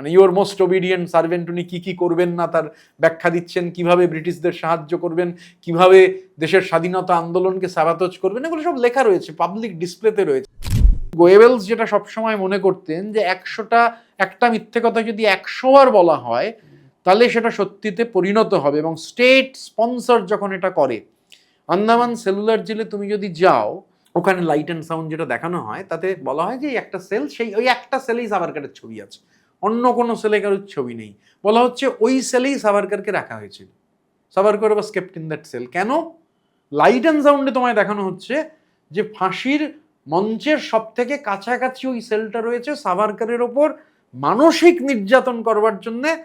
মানে your most obedient servant উনি কি কি করবেন না তার ব্যাখ্যা দিচ্ছেন, কীভাবে ব্রিটিশদের সাহায্য করবেন, কীভাবে দেশের স্বাধীনতা আন্দোলনকে সাবাতজ করবেন, এগুলো সব লেখা রয়েছে পাবলিক ডিসপ্লেতে রয়েছে। গোয়েবেলস যেটা সবসময় মনে করতেন যে একশোটা, একটা মিথ্যে কথা যদি একশো বার বলা হয়, তাহলে সেটা সত্যিতে পরিণত হবে এবং স্টেট স্পন্সর যখন এটা করে, আন্দামান সেলুলার জেলে তুমি যদি যাও, ওখানে লাইট অ্যান্ড সাউন্ড যেটা দেখানো হয়, তাতে বলা হয় যে একটা সেল সেই, ওই একটা সেলেই সাভারকারের ছবি আছে। অন্য কোনো সেলে কারোর ছবি নেই। বলা হচ্ছে ওই সেলেই সাভারকারকে রাখা হয়েছিল। সাভারকার বা স্কেপ্ট ইন দ্যাট সেল কেন? লাইট অ্যান্ড সাউন্ডে তোমায় দেখানো হচ্ছে যে ফাঁসির মঞ্চের সব থেকে কাছাকাছি ওই সেলটা রয়েছে সাভারকারের ওপর মানসিক নির্যাতন করবার জন্যে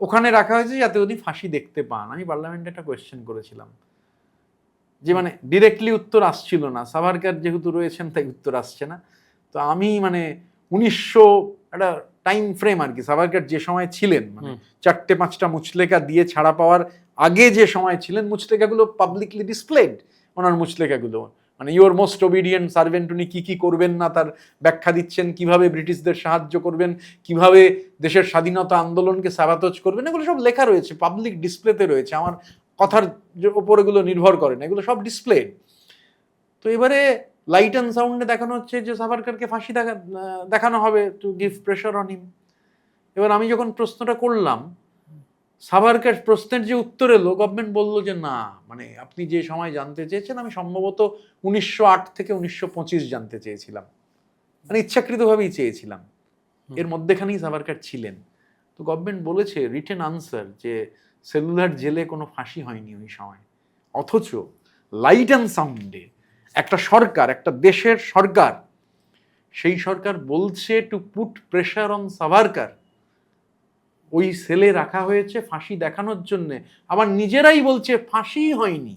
ওখানে রাখা হয়েছে যাতে উনি ফাঁসি দেখতে পান। আমি পার্লামেন্টে একটা কোয়েশ্চেন করেছিলাম। যে মানে ডিরেক্টলি উত্তর আসছিল না। সাভারকার যেহেতু রয়েছেন, তাই উত্তর আসছে না। তো আমি মানে উনিশশো একটা টাইম ফ্রেম আর কি সাভারকার যে সময় ছিলেন মানে চারটে পাঁচটা মুচলেখা দিয়ে ছাড়া পাওয়ার আগে যে সময় ছিলেন মুচলেখাগুলো পাবলিকলি ডিসপ্লেড ওনার মুচলেখাগুলো। মানে ইউর মোস্ট ওবিডিয়েন্ট সার্ভেন্ট উনি কী কী করবেন না তার ব্যাখ্যা দিচ্ছেন কীভাবে ব্রিটিশদের সাহায্য করবেন কীভাবে দেশের স্বাধীনতা আন্দোলনকে সাবাতজ করবেন? এগুলো সব লেখা রয়েছে পাবলিক ডিসপ্লেতে রয়েছে আমার কথার ওপর এগুলো নির্ভর করে না এগুলো সব ডিসপ্লে তো এবারে লাইট অ্যান্ড সাউন্ডে দেখানো হচ্ছে যে সাভারকারকে ফাঁসি দেখা দেখানো হবে to give pressure on him এবার আমি যখন প্রশ্নটা করলাম সাভারকার প্রশ্নের যে উত্তর এলো গভর্নমেন্ট বলল যে না মানে আপনি যে সময় জানতে চেয়েছেন আমি সম্ভবত উনিশশো আট থেকে উনিশশো পঁচিশ জানতে চেয়েছিলাম। মানে ইচ্ছাকৃতভাবেই চেয়েছিলাম। এর মধ্যেখানেই সাভারকার ছিলেন। তো গভর্নমেন্ট বলেছে রিটেন আনসার যে সেলুলার জেলে কোনো ফাঁসি হয়নি ওই সময়। অথচ লাইট অ্যান্ড সাউন্ডে একটা সরকার, একটা দেশের সরকার, সেই সরকার বলছে to put pressure on Savarkar. ওই সেলে রাখা হয়েছে, ফাঁসি দেখানোর জন্যে। আবার নিজেরাই বলছে ফাঁসি হয়নি।